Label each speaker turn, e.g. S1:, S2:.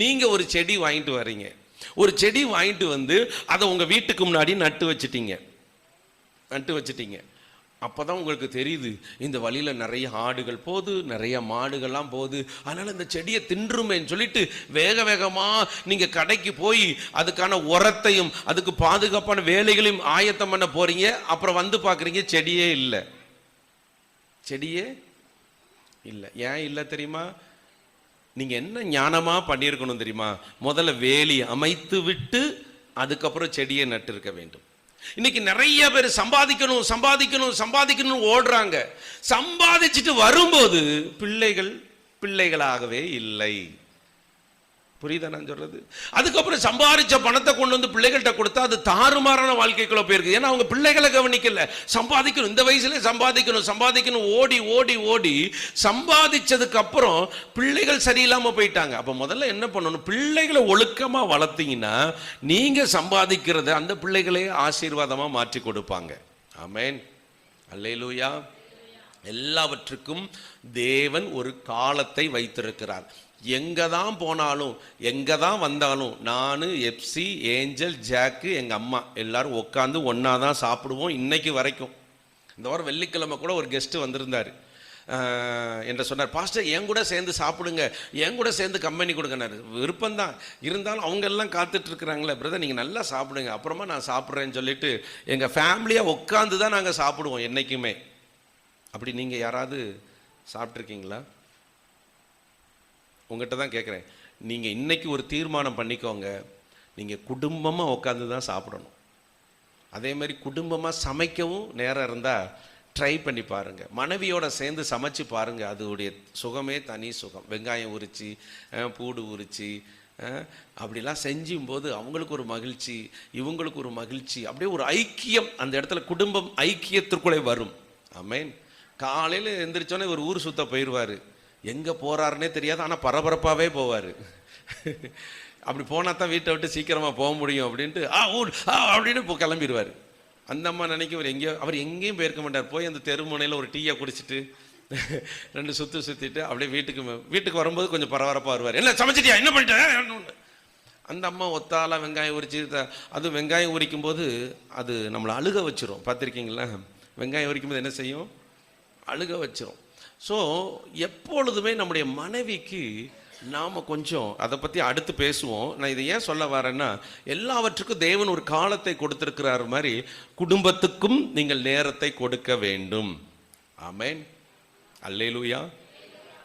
S1: நீங்க ஒரு செடி வாங்கிட்டு வர்றீங்க ஒரு செடி வாங்கிட்டு வந்து அதை உங்க வீட்டுக்கு முன்னாடி நட்டு வச்சிட்டீங்க. நட்டு வச்சிட்டீங்க. அப்பதான் உங்களுக்கு தெரியுது இந்த வழியில் நிறைய ஆடுகள் போகுது நிறைய மாடுகள்லாம் போகுது. அதனால் இந்த செடியை தின்றுமேன்னு சொல்லிட்டு வேக வேகமாக நீங்கள் கடைக்கு போய் அதுக்கான உரத்தையும் அதுக்கு பாதுகாப்பான வேலைகளையும் ஆயத்தம் பண்ண போகிறீங்க அப்புறம் வந்து பார்க்குறீங்க செடியே இல்லை. செடியே இல்லை. ஏன் இல்லை தெரியுமா? நீங்க என்ன ஞானமா பண்ணியிருக்கணும் தெரியுமா? முதல்ல வேலி அமைத்து விட்டு அதுக்கப்புறம் செடியை நட்டு இருக்க வேண்டும். இன்னைக்கு நிறைய பேர் சம்பாதிக்கணும் சம்பாதிக்கணும் சம்பாதிக்கணும் ஓடுறாங்க. சம்பாதிச்சுட்டு வரும்போது பிள்ளைகள் பிள்ளைகளாகவே இல்லை. புரியுதா நான் சொல்றது? அதுக்கப்புறம் சம்பாதிச்ச பணத்தை கொண்டு வந்து பிள்ளைகள்கிட்ட கொடுத்தா அது தாறுமாறான வாழ்க்கைக்குள்ள போயிருக்கு. ஏன்னா அவங்க பிள்ளைகளை கவனிக்கல. சம்பாதிக்கணும். இந்த வயசுல சம்பாதிக்கணும் சம்பாதிக்கணும். ஓடி ஓடி ஓடி சம்பாதிச்சதுக்கு அப்புறம் பிள்ளைகள் சரியில்லாம போயிட்டாங்க. அப்ப முதல்ல என்ன பண்ணணும்? பிள்ளைகளை ஒழுக்கமா வளர்த்தீங்கன்னா நீங்க சம்பாதிக்கிறத அந்த பிள்ளைகளே ஆசீர்வாதமா மாற்றி கொடுப்பாங்க. ஆமேன். அல்லேலூயா. எல்லாவற்றுக்கும் தேவன் ஒரு காலத்தை வைத்திருக்கிறார். எங்கே தான் போனாலும் எங்கே தான் வந்தாலும் நான் எப்சி ஏஞ்சல் ஜாக்கு எங்கள் அம்மா எல்லோரும் உட்காந்து ஒன்றா தான் சாப்பிடுவோம் இன்னைக்கு வரைக்கும். இந்த வாரம் வெள்ளிக்கிழமை கூட ஒரு கெஸ்ட்டு வந்திருந்தார். என்று சொன்னார் பாஸ்டர் என் கூட சேர்ந்து சாப்பிடுங்க என் கூட சேர்ந்து கம்பெனி கொடுங்கனாரு விருப்பம்தான். இருந்தாலும் அவங்க எல்லாம் காத்துட்ருக்குறாங்களே பிரதர் நீங்கள் நல்லா சாப்பிடுங்க அப்புறமா நான் சாப்பிட்றேன்னு சொல்லிட்டு எங்கள் ஃபேமிலியாக உட்காந்து தான் நாங்கள் சாப்பிடுவோம் என்றைக்குமே அப்படி நீங்கள் யாராவது சாப்பிட்ருக்கீங்களா உங்கள்கிட்ட தான் கேட்குறேன் நீங்கள் இன்றைக்கி ஒரு தீர்மானம் பண்ணிக்கோங்க. நீங்கள் குடும்பமாக உட்காந்து தான் சாப்பிடணும். அதே மாதிரி குடும்பமாக சமைக்கவும் நேரம் இருந்தால் ட்ரை பண்ணி பாருங்கள் மனைவியோட சேர்ந்து சமைச்சு பாருங்கள் அதோடைய சுகமே தனி சுகம். வெங்காயம் உரித்து பூடு உரித்து அப்படிலாம் செஞ்சும் போது அவங்களுக்கு ஒரு மகிழ்ச்சி இவங்களுக்கு ஒரு மகிழ்ச்சி. அப்படியே ஒரு ஐக்கியம். அந்த இடத்துல குடும்பம் ஐக்கியத்திற்குள்ளே வரும். ஆமென் காலையில் எந்திரிச்சோன்னே இவர் ஊர் சுத்த போயிடுவார் எங்கே போகிறாருன்னே தெரியாது ஆனால் பரபரப்பாகவே போவார். அப்படி போனால் தான் வீட்டை விட்டு சீக்கிரமாக போக முடியும் அப்படின்ட்டு ஆ ஊர் ஆ அப்படின்னு இப்போ கிளம்பிடுவார் அந்த அம்மா நினைக்க அவர் எங்கேயோ அவர் எங்கேயும் போயிருக்க மாட்டார். போய் அந்த தெருமுனையில் ஒரு டீயை குடிச்சிட்டு ரெண்டு சுற்று சுற்றிட்டு அப்படியே வீட்டுக்கு வீட்டுக்கு வரும்போது கொஞ்சம் பரபரப்பாக வருவார். என்ன சமைச்சிட்டியா? என்ன பண்ணிட்டேன் அந்த அம்மா ஒத்தால வெங்காயம் உரிச்சு அது வெங்காயம் உரிக்கும் போது அது நம்மளை அழுக வச்சிரும். பார்த்துருக்கீங்களா? வெங்காயம் உரிக்கும் போது என்ன செய்யும்? அழுக வச்சிரும். ஸோ எப்பொழுதுமே நம்முடைய மனைவிக்கு நாம் கொஞ்சம் அதை பற்றி அடுத்து பேசுவோம். நான் இதை ஏன் சொல்ல வரேன்னா எல்லாவற்றுக்கும் தேவன் ஒரு காலத்தை கொடுத்துருக்கிறார் மாதிரி குடும்பத்துக்கும் நீங்கள் நேரத்தை கொடுக்க வேண்டும். ஆமேன். அல்லேலூயா.